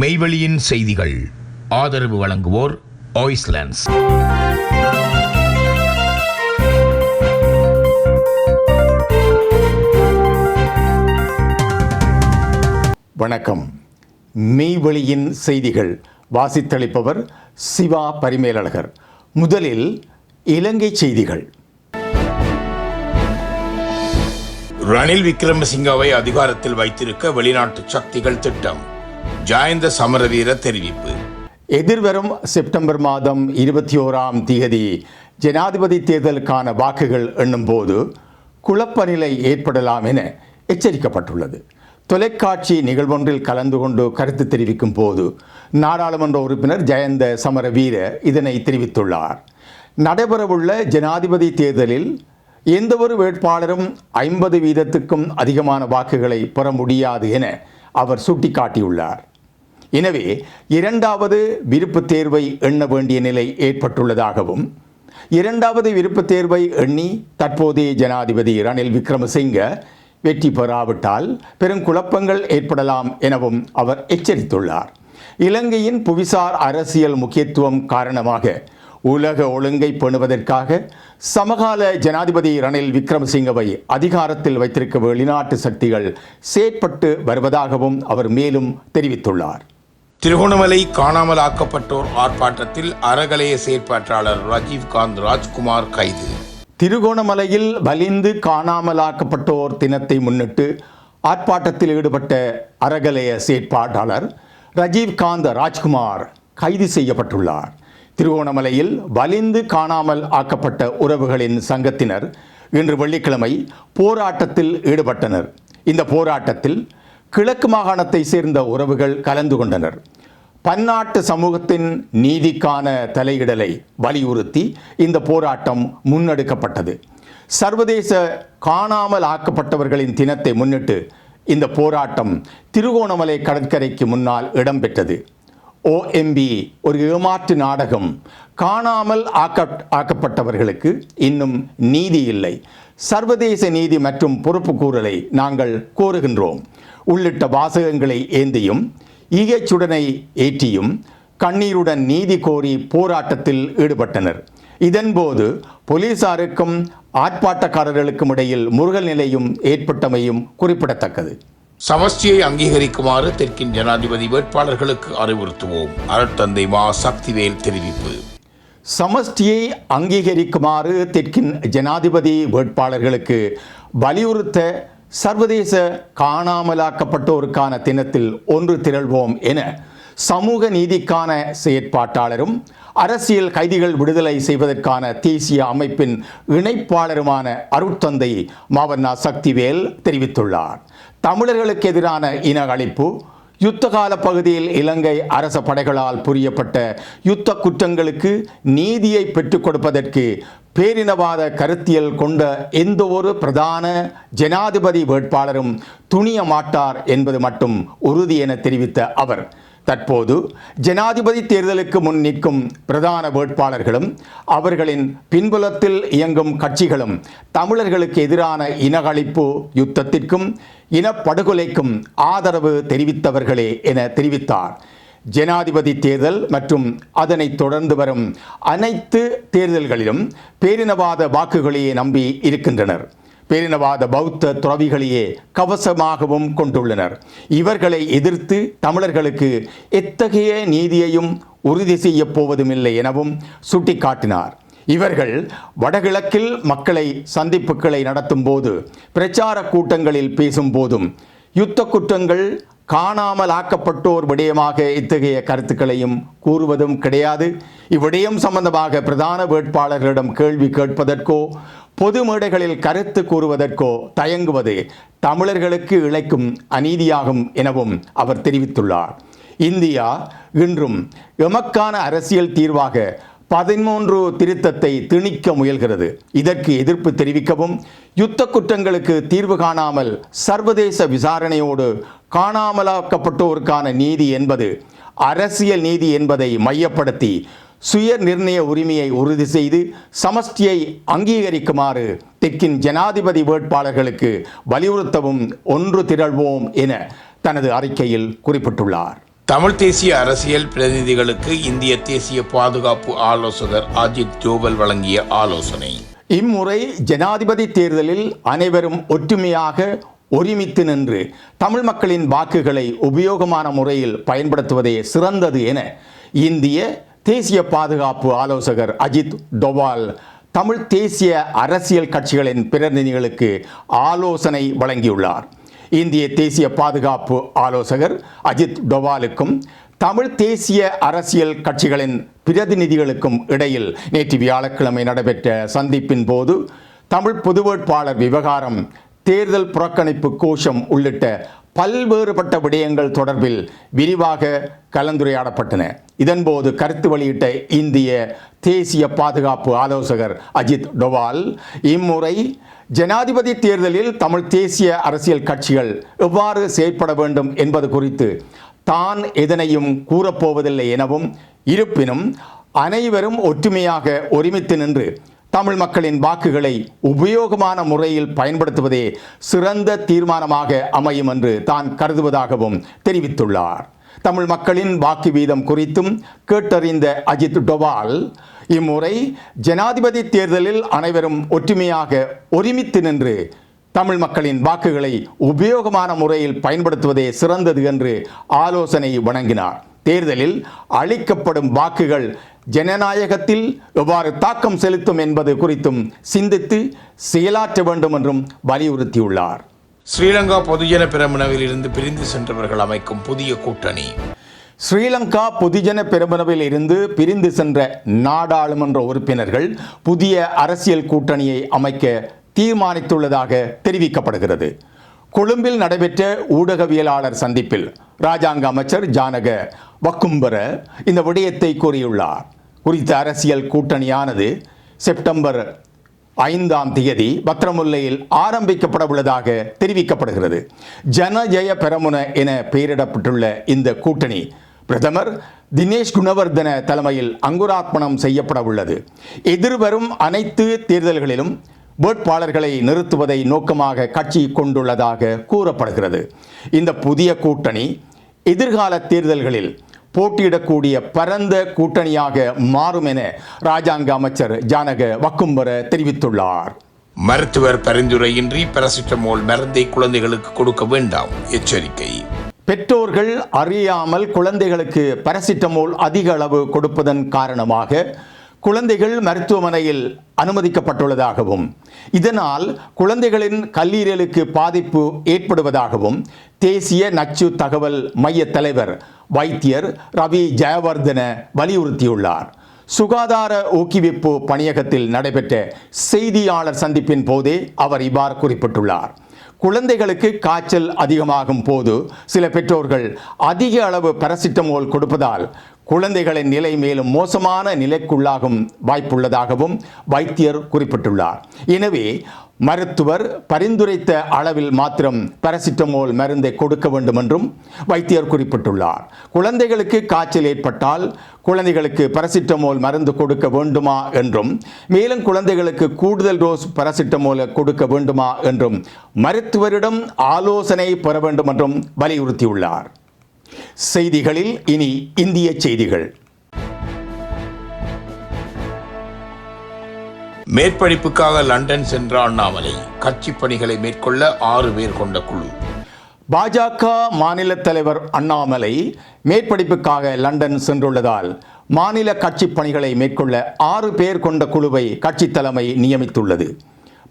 மெய்வெளியின் செய்திகள். ஆதரவு வழங்குவோர் ஆய்ஸ்லாண்ட்ஸ் வணக்கம். மெய்வெளியின் செய்திகள். வாசித்தளிப்பவர் சிவா பரிமேலழகர். முதலில் இலங்கை செய்திகள். ரணில் விக்ரமசிங்கவை அதிகாரத்தில் வைத்திருக்க வெளிநாட்டு சக்திகள் திட்டம். ஜாயந்த சமரவீர தெரிவிப்பு. எதிர்வரும் செப்டம்பர் மாதம் இருபத்தி ஓராம் தேதி ஜனாதிபதி தேர்தலுக்கான வாக்குகள் எண்ணும்போது குழப்பநிலை ஏற்படலாம் என எச்சரிக்கப்பட்டுள்ளது. தொலைக்காட்சி நிகழ்வொன்றில் கலந்து கொண்டு கருத்து தெரிவிக்கும் போது நாடாளுமன்ற உறுப்பினர் ஜெயந்த சமரவீர இதனை தெரிவித்துள்ளார். நடைபெறவுள்ள ஜனாதிபதி தேர்தலில் எந்தவொரு வேட்பாளரும் ஐம்பது வீதத்துக்கும் அதிகமான வாக்குகளை பெற முடியாது என அவர் சுட்டிக்காட்டியுள்ளார். எனவே இரண்டாவது விருப்புத் தேர்வை எண்ண வேண்டிய நிலை ஏற்பட்டுள்ளதாகவும் இரண்டாவது விருப்புத் தேர்வை எண்ணி தற்போதைய ஜனாதிபதி ரணில் விக்ரமசிங்க வெற்றி பெறாவிட்டால் பெரும் குழப்பங்கள் ஏற்படலாம் எனவும் அவர் எச்சரித்துள்ளார். இலங்கையின் புவிசார் அரசியல் முக்கியத்துவம் காரணமாக உலக ஒழுங்கை பேணுவதற்காக சமகால ஜனாதிபதி ரணில் விக்ரமசிங்கவை அதிகாரத்தில் வைத்திருக்க வெளிநாட்டு சக்திகள் செயற்பட்டு வருவதாகவும் அவர் மேலும் தெரிவித்துள்ளார். திருகோணமலை காணாமல் ஆக்கப்பட்டோர் ஆர்ப்பாட்டத்தில் அறகலைய செயற்பாட்டாளர் ராஜீவ்காந்த் ராஜ்குமார் கைது. திருகோணமலையில் வலிந்து காணாமலாக்கப்பட்டோர் தினத்தை முன்னிட்டு ஆர்ப்பாட்டத்தில் ஈடுபட்ட அறகலைய செயற்பாட்டாளர் ரஜீவ்காந்த் ராஜ்குமார் கைது செய்யப்பட்டுள்ளார். திருகோணமலையில் வலிந்து காணாமல் ஆக்கப்பட்ட உறவுகளின் சங்கத்தினர் இன்று வெள்ளிக்கிழமை போராட்டத்தில் ஈடுபட்டனர். இந்த போராட்டத்தில் கிழக்கு மாகாணத்தை சேர்ந்த உறவுகள் கலந்து கொண்டனர். பன்னாட்டு சமூகத்தின் நீதிக்கான தலையிடலை வலியுறுத்தி இந்த போராட்டம் முன்னெடுக்கப்பட்டது. சர்வதேச காணாமல் ஆக்கப்பட்டவர்களின் தினத்தை முன்னிட்டு இந்த போராட்டம் திருகோணமலை கடற்கரைக்கு முன்னால் இடம்பெற்றது. ஓஎம்பி ஒரு ஏமாற்று நாடகம். காணாமல் ஆக்க ஆக்கப்பட்டவர்களுக்கு இன்னும் நீதி இல்லை. சர்வதேச நீதி மற்றும் பொறுப்புக்கூறலை நாங்கள் கோருகின்றோம். உள்ளிட்ட வாசகங்களை ஏந்தியும் ஈகைச்சுடனை ஏற்றியும் கண்ணீருடன் நீதி கோரி போராட்டத்தில் ஈடுபட்டனர். இதன்போது போலீசாருக்கும் ஆர்ப்பாட்டக்காரர்களுக்கும் இடையில் முருகல் நிலையும் ஏற்பட்டமையும் குறிப்பிடத்தக்கது. சமஷ்டியை அங்கீகரிக்குமாறு தெற்கின் ஜனாதிபதி வேட்பாளர்களுக்கு அறிவுறுத்துவோம். அருட்தந்தை மா சக்திவேல் தெரிவிப்பு. சமஷ்டியை அங்கீகரிக்குமாறு தெற்கின் ஜனாதிபதி வேட்பாளர்களுக்கு வலியுறுத்த சர்வதேச காணாமலாக்கப்பட்டோருக்கான தினத்தில் ஒன்று திரள்வோம் என சமூக நீதிக்கான செயற்பாட்டாளரும் அரசியல் கைதிகள் விடுதலை செய்வதற்கான தேசிய அமைப்பின் இணைப்பாளருமான அருட்தந்தை மாவண்ணா சக்திவேல் தெரிவித்துள்ளார். தமிழர்களுக்கு எதிரான இன அழிப்பு யுத்த கால பகுதியில் இலங்கை அரச படைகளால் புரியப்பட்ட யுத்த குற்றங்களுக்கு நீதியை பெற்றுக் கொடுப்பதற்கு பேரினவாத கருத்தியல் கொண்ட எந்த ஒரு பிரதான ஜனாதிபதி வேட்பாளரும் துணிய மாட்டார் என்பது மட்டும் உறுதி என தெரிவித்த அவர் தற்போது ஜனாதிபதி தேர்தலுக்கு முன் நிற்கும் பிரதான வேட்பாளர்களும் அவர்களின் பின்புலத்தில் இயங்கும் கட்சிகளும் தமிழர்களுக்கு எதிரான இனகளிப்பு யுத்தத்திற்கும் இனப்படுகொலைக்கும் ஆதரவு தெரிவித்தவர்களே என தெரிவித்தார். ஜனாதிபதி தேர்தல் மற்றும் அதனைத் தொடர்ந்து வரும் அனைத்து தேர்தல்களிலும் பேரினவாத வாக்குகளையே நம்பி இருக்கின்றனர். பேரினவாத பௌத்த துறவிகளையே கவசமாகவும் கொண்டுள்ளனர். இவர்களை எதிர்த்து தமிழர்களுக்கு எத்தகைய நீதியையும் உறுதி செய்யப் போவதுமில்லை எனவும் சுட்டிக்காட்டினார். இவர்கள் வடகிழக்கில் மக்களை சந்திப்புகளை நடத்தும் போது பிரச்சார கூட்டங்களில் பேசும் போதும் யுத்த குற்றங்கள் காணாமல் ஆக்கப்பட்டோர் விடயமாக இத்தகைய கருத்துக்களையும் கூறுவதும் கிடையாது. இவ்விடயம் சம்பந்தமாக பிரதான வேட்பாளர்களிடம் கேள்வி கேட்பதற்கோ பொது மேடைகளில் கருத்து கூறுவதற்கோ தயங்குவது தமிழர்களுக்கு இழைக்கும் அநீதியாகும் எனவும் அவர் தெரிவித்துள்ளார். இந்தியா இன்றும் எமக்கான அரசியல் தீர்வாக பதிமூன்று திருத்தத்தை திணிக்க முயல்கிறது. இதற்கு எதிர்ப்பு தெரிவிக்கவும் யுத்த குற்றங்களுக்கு தீர்வு காணாமல் சர்வதேச விசாரணையோடு காணாமலாக்கப்பட்டோருக்கான நீதி என்பது அரசியல் நீதி என்பதை மையப்படுத்தி சுய நிர்ணய உரிமையை உறுதி செய்து சமஷ்டியை அங்கீகரிக்குமாறு தெற்கின் ஜனாதிபதி வேட்பாளர்களுக்கு வலியுறுத்தவும் ஒன்று திரள்வோம் என தனது அறிக்கையில் குறிப்பிட்டுள்ளார். தமிழ் தேசிய அரசியல் பிரதிநிதிகளுக்கு இந்திய தேசிய பாதுகாப்பு ஆலோசகர் அஜித் ஜோவல் வழங்கிய ஆலோசனை. இம்முறை ஜனாதிபதி தேர்தலில் அனைவரும் ஒற்றுமையாக ஒருமித்து நின்று தமிழ் மக்களின் வாக்குகளை உபயோகமான முறையில் பயன்படுத்துவதே சிறந்தது என இந்திய தேசிய பாதுகாப்பு ஆலோசகர் அஜித் டோவால் தமிழ் தேசிய அரசியல் கட்சிகளின் பிரதிநிதிகளுக்கு ஆலோசனை வழங்கியுள்ளார். இந்திய தேசிய பாதுகாப்பு ஆலோசகர் அஜித் டோவாலுக்கும் தமிழ் தேசிய அரசியல் கட்சிகளின் பிரதிநிதிகளுக்கும் இடையில் நேற்று வியாழக்கிழமை நடைபெற்ற சந்திப்பின் போது தமிழ் பொது வேட்பாளர் விவகாரம் தேர்தல் புறக்கணிப்பு கோஷம் உள்ளிட்ட பல்வேறுபட்ட விடயங்கள் தொடர்பில் விரிவாக கலந்துரையாடப்பட்டன. இதன்போது கருத்து வெளியிட்ட இந்திய தேசிய பாதுகாப்பு ஆலோசகர் அஜித் டோவால் இம்முறை ஜனாதிபதி தேர்தலில் தமிழ் தேசிய அரசியல் கட்சிகள் எவ்வாறு செயற்பட வேண்டும் என்பது குறித்து தான் எதனையும் கூறப்போவதில்லை எனவும் இருப்பினும் அனைவரும் ஒற்றுமையாக ஒருமித்து நின்று தமிழ் மக்களின் வாக்குகளை உபயோகமான முறையில் பயன்படுத்துவதே சிறந்த தீர்மானமாக அமையும் என்று தான் கருதுவதாகவும் தெரிவித்துள்ளார். தமிழ் மக்களின் வாக்கு வீதம் குறித்தும் கேட்டறிந்த அஜித் டொவால் இம்முறை ஜனாதிபதி தேர்தலில் அனைவரும் ஒற்றுமையாக ஒருமித்து நின்று தமிழ் மக்களின் வாக்குகளை உபயோகமான முறையில் பயன்படுத்துவதே சிறந்தது என்று ஆலோசனை வழங்கினார் தேர்தலில் அளிக்கப்படும் வாக்குகள் ஜனநாயகத்தில் எவ்வாறு தாக்கம் செலுத்தும் என்பது குறித்தும் சிந்தித்து செயலாற்ற வேண்டும் என்றும் வலியுறுத்தியுள்ளார். ஸ்ரீலங்கா பொதுஜன பெரமுனவில் இருந்து பிரிந்து சென்றவர்கள் அமைக்கும் புதிய கூட்டணி. ஸ்ரீலங்கா பொதுஜன பெருமனவில் இருந்து பிரிந்து சென்ற நாடாளுமன்ற உறுப்பினர்கள் புதிய அரசியல் கூட்டணியை அமைக்க தீர்மானித்துள்ளதாக தெரிவிக்கப்படுகிறது. கொழும்பில் நடைபெற்ற ஊடகவியலாளர் சந்திப்பில் ராஜாங்க அமைச்சர் ஜானக வக்கும்பர இந்த விடயத்தை கூறியுள்ளார். குறித்த அரசியல் கூட்டணியானது செப்டம்பர் ஐந்தாம் தேதி பத்திரமுல்லையில் ஆரம்பிக்கப்பட உள்ளதாக தெரிவிக்கப்படுகிறது. ஜனஜய பெரமுன என பெயரிடப்பட்டுள்ள இந்த கூட்டணி பிரதமர் தினேஷ் குணவர்தன தலைமையில் அங்குரார்ப்பணம் செய்யப்பட உள்ளது எதிர்வரும் அனைத்து தேர்தல்களிலும் வேட்பாளர்களை நிறுத்துவதை நோக்கமாக கட்சி கொண்டுள்ளதாக கூறப்படுகிறது. இந்த புதிய கூட்டணி எதிர்கால தேர்தல்களில் போட்டியிடக்கூடிய பரந்த கூட்டணியாக மாறும் என ராஜாங்க அமைச்சர் ஜானக வக்கும்பர தெரிவித்துள்ளார். மருத்துவர் பரிந்துரையின்றி பாராசிட்டமோல் மருந்தை குழந்தைகளுக்கு கொடுக்க வேண்டாம். எச்சரிக்கை. பெற்றோர்கள் அறியாமல் குழந்தைகளுக்கு பாராசிட்டமோல் அதிக அளவு கொடுப்பதன் காரணமாக குழந்தைகள் மருத்துவமனையில் அனுமதிக்கப்பட்டுள்ளதாகவும் இதனால் குழந்தைகளின் கல்லீரலுக்கு பாதிப்பு ஏற்படுவதாகவும் தேசிய நச்சு தகவல் மைய தலைவர் வைத்தியர் ரவி ஜெயவர்தன வலியுறுத்தியுள்ளார். சுகாதார ஊக்குவிப்பு பணியகத்தில் நடைபெற்ற செய்தியாளர் சந்திப்பின் போதே அவர் இவ்வாறு குறிப்பிட்டுள்ளார். குழந்தைகளுக்கு காய்ச்சல் அதிகமாகும் போது சில பெற்றோர்கள் அதிக அளவு பாராசிட்டமோல் கொடுப்பதால் குழந்தைகளின் நிலை மேலும் மோசமான நிலைக்குள்ளாகும் வாய்ப்புள்ளதாகவும் வைத்தியர் குறிப்பிட்டுள்ளார். எனவே மருத்துவர் பரிந்துரைத்த அளவில் மாத்திரம் பாராசிட்டமோல் மருந்தை கொடுக்க வேண்டும் என்றும் வைத்தியர் குறிப்பிட்டுள்ளார். குழந்தைகளுக்கு காய்ச்சல் ஏற்பட்டால் குழந்தைகளுக்கு பாராசிட்டமோல் மருந்து கொடுக்க வேண்டுமா என்றும் மேலும் குழந்தைகளுக்கு கூடுதல் டோஸ் பாராசிட்டமோலை கொடுக்க வேண்டுமா என்றும் மருத்துவரிடம் ஆலோசனை பெற வேண்டும் என்றும் வலியுறுத்தியுள்ளார். செய்திகளில் இனி இந்திய செய்திகள். மேற்படிப்புக்காக லண்டன் சென்ற அண்ணாமலை கட்சி பணிகளை மேற்கொள்ள ஆறு பேர் கொண்ட குழு. பாஜக மாநில தலைவர் அண்ணாமலை மேற்படிப்புக்காக லண்டன் சென்றுள்ளதால் மாநில கட்சி பணிகளை மேற்கொள்ள ஆறு பேர் கொண்ட குழுவை கட்சி தலைமை நியமித்துள்ளது.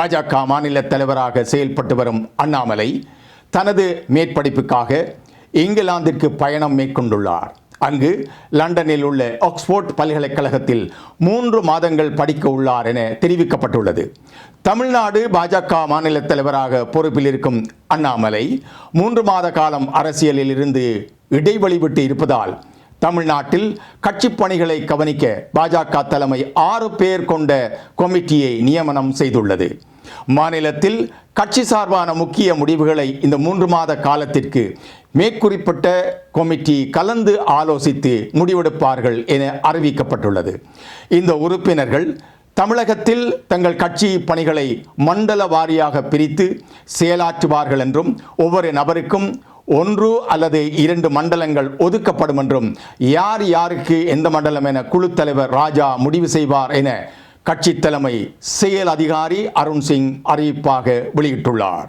பாஜக மாநில தலைவராக செயல்பட்டு வரும் அண்ணாமலை தனது மேற்படிப்புக்காக இங்கிலாந்திற்கு பயணம் மேற்கொண்டுள்ளார். அங்கு லண்டனில் உள்ள ஆக்ஸ்போர்ட் பல்கலைக்கழகத்தில் மூன்று மாதங்கள் படிக்க உள்ளார் என தெரிவிக்கப்பட்டுள்ளது. தமிழ்நாடு பாஜக மாநில தலைவராக பொறுப்பில் இருக்கும் அண்ணாமலை மூன்று மாத காலம் அரசியலில் இருந்து இடைவெளி விட்டு இருப்பதால் தமிழ்நாட்டில் கட்சி பணிகளை கவனிக்க பாஜக தலைமை ஆறு பேர் கொண்ட கொமிட்டியை நியமனம் செய்துள்ளது. மாநிலத்தில் கட்சி சார்பான முக்கிய முடிவுகளை இந்த மூன்று மாத காலத்திற்கு மேற்குறிப்பிட்ட கமிட்டி கலந்து ஆலோசித்து முடிவெடுப்பார்கள் என அறிவிக்கப்பட்டுள்ளது. இந்த உறுப்பினர்கள் தமிழகத்தில் தங்கள் கட்சி பணிகளை மண்டல வாரியாக பிரித்து செயலாற்றுவார்கள் என்றும் ஒவ்வொரு நபருக்கும் ஒன்று அல்லது இரண்டு மண்டலங்கள் ஒதுக்கப்படும் என்றும் யார் யாருக்கு எந்த மண்டலம் என குழு தலைவர் ராஜா முடிவு செய்வார் என கட்சி தலைமை செயல் அதிகாரி அருண் சிங் அறிவிப்பாக வெளியிட்டுள்ளார்.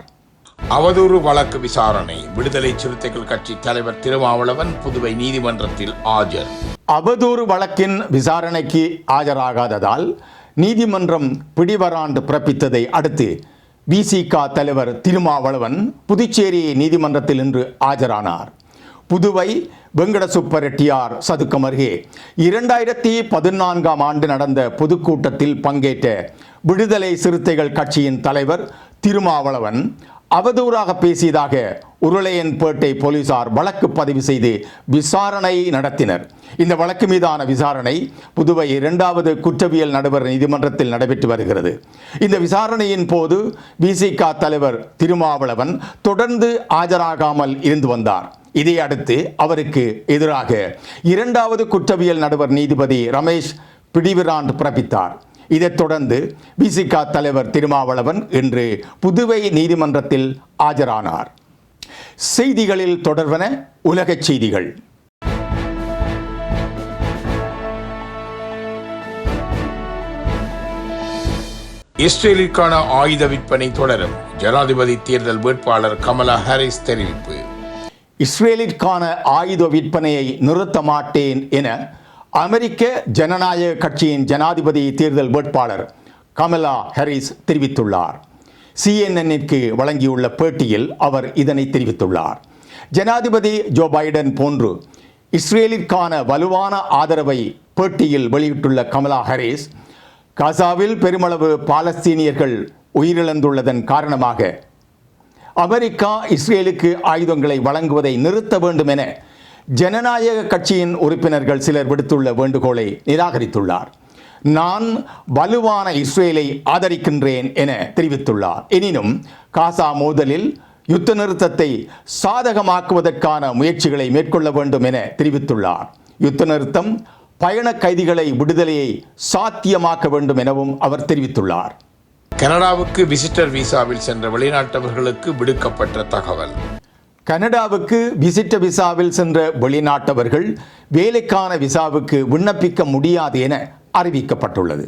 அவதூறு வழக்கு விசாரணை. விடுதலை சிறுத்தைகள் கட்சி தலைவர் திருமாவளவன் புதுவை நீதிமன்றத்தில் ஆஜர். அவதூறு வழக்கின் விசாரணைக்கு ஆஜராகாததால் நீதிமன்றம் பிடிவராண்டு பிறப்பித்ததை அடுத்து விசிக தலைவர் திருமாவளவன் புதுச்சேரி நீதிமன்றத்தில் இன்று ஆஜரானார். புதுவை வெங்கடசுப்ப ரெட்டியார் சதுக்கம் அருகே. இரண்டாயிரத்தி பதினான்காம் ஆண்டு நடந்த பொதுக்கூட்டத்தில் பங்கேற்ற விடுதலை சிறுத்தைகள் கட்சியின் தலைவர் திருமாவளவன் அவதூறாக பேசியதாக உருளையன்பேட்டை போலீசார் வழக்கு பதிவு செய்து விசாரணை நடத்தினர். இந்த வழக்கு மீதான விசாரணை புதுவை இரண்டாவது குற்றவியல் நடுவர் நீதிமன்றத்தில் நடைபெற்று வருகிறது. இந்த விசாரணையின் போது விசிக தலைவர் திருமாவளவன் தொடர்ந்து ஆஜராகாமல் இருந்து வந்தார். இதை அடுத்து அவருக்கு எதிராக இரண்டாவது குற்றவியல் நடுவர் நீதிபதி ரமேஷ் பிடிவிராண்ட் பிறப்பித்தார். இதைத் தொடர்ந்து பிசிகா தலைவர் திருமாவளவன் இன்று புதுவை நீதிமன்றத்தில் ஆஜரானார். செய்திகளில் தொடர்வன உலகச் செய்திகள். இஸ்ரேலிற்கான ஆயுத விற்பனை தொடரும். ஜனாதிபதி தேர்தல் வேட்பாளர் கமலா ஹாரிஸ் தெரிவிப்பு. இஸ்ரேலிற்கான ஆயுத விற்பனையை நிறுத்த மாட்டேன் என அமெரிக்க ஜனநாயக கட்சியின் ஜனாதிபதி தேர்தல் வேட்பாளர் கமலா ஹாரிஸ் தெரிவித்துள்ளார். சிஎன்என்னிற்கு வழங்கியுள்ள பேட்டியில் அவர் இதனை தெரிவித்துள்ளார். ஜனாதிபதி ஜோ பைடன் போன்று இஸ்ரேலிற்கான வலுவான ஆதரவை பேட்டியில் வெளியிட்டுள்ள கமலா ஹாரிஸ் காசாவில் பெருமளவு பாலஸ்தீனியர்கள் உயிரிழந்துள்ளதன் காரணமாக அமெரிக்கா இஸ்ரேலுக்கு ஆயுதங்களை வழங்குவதை நிறுத்த வேண்டும் என ஜனநாயக கட்சியின் உறுப்பினர்கள் சிலர் விடுத்துள்ள வேண்டுகோளை நிராகரித்துள்ளார். நான் வலுவான இஸ்ரேலை ஆதரிக்கின்றேன் என தெரிவித்துள்ளார். எனினும் காசா மோதலில் யுத்த நிறுத்தத்தை சாதகமாக்குவதற்கான முயற்சிகளை மேற்கொள்ள வேண்டும் என தெரிவித்துள்ளார். யுத்த நிறுத்தம் பயண கைதிகளை விடுதலையை சாத்தியமாக்க வேண்டும் எனவும் அவர் தெரிவித்துள்ளார். கனடாவுக்கு விசிட்டர் விசாவில் சென்ற வெளிநாட்டவர்களுக்கு விடுக்கப்பட்ட தகவல். கனடாவுக்கு விசிட்ட விசாவில் சென்ற வெளிநாட்டவர்கள் வேலைக்கான விசாவுக்கு விண்ணப்பிக்க முடியாது என அறிவிக்கப்பட்டுள்ளது.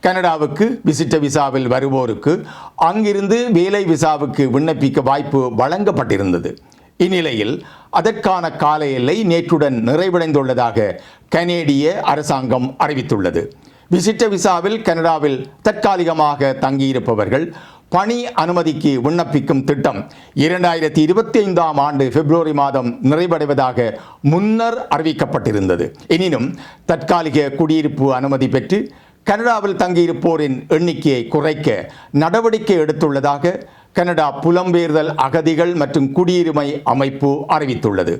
கனடாவுக்கு விசிட்ட விசாவில் வருவோருக்கு அங்கிருந்து வேலை விசாவுக்கு விண்ணப்பிக்க வாய்ப்பு வழங்கப்பட்டிருந்தது. இந்நிலையில் அதற்கான கால எல்லை நேற்றுடன் நிறைவடைந்துள்ளதாக கனேடிய அரசாங்கம் அறிவித்துள்ளது. விசிட்ட விசாவில் கனடாவில் தற்காலிகமாக தங்கியிருப்பவர்கள் பணி அனுமதிக்கு விண்ணப்பிக்கும் திட்டம் இரண்டாயிரத்தி இருபத்தி ஐந்தாம் ஆண்டு பிப்ரவரி மாதம் நிறைவடைவதாக முன்னர் அறிவிக்கப்பட்டிருந்தது. எனினும் தற்காலிக குடியிருப்பு அனுமதி பெற்று கனடாவில் தங்கியிருப்போரின் எண்ணிக்கையை குறைக்க நடவடிக்கை எடுத்துள்ளதாக கனடா புலம்பெயர்தல் அகதிகள் மற்றும் குடியுரிமை அமைப்பு அறிவித்துள்ளது.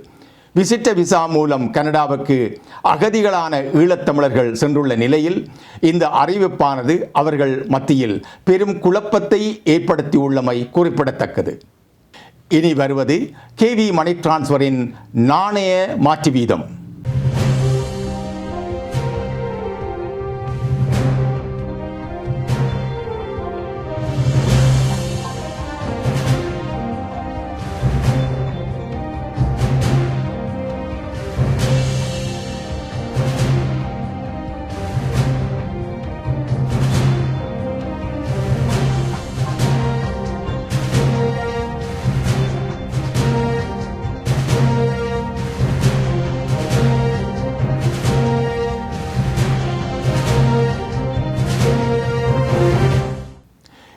விசிட்ட விசா மூலம் கனடாவுக்கு அகதிகளான ஈழத்தமிழர்கள் சென்றுள்ள நிலையில் இந்த அறிவிப்பானது அவர்கள் மத்தியில் பெரும் குழப்பத்தை ஏற்படுத்தியுள்ளமை குறிப்பிடத்தக்கது. இனி வருவது கேவி மணி டிரான்ஸ்ஃபரின் நாணய மாற்று வீதம்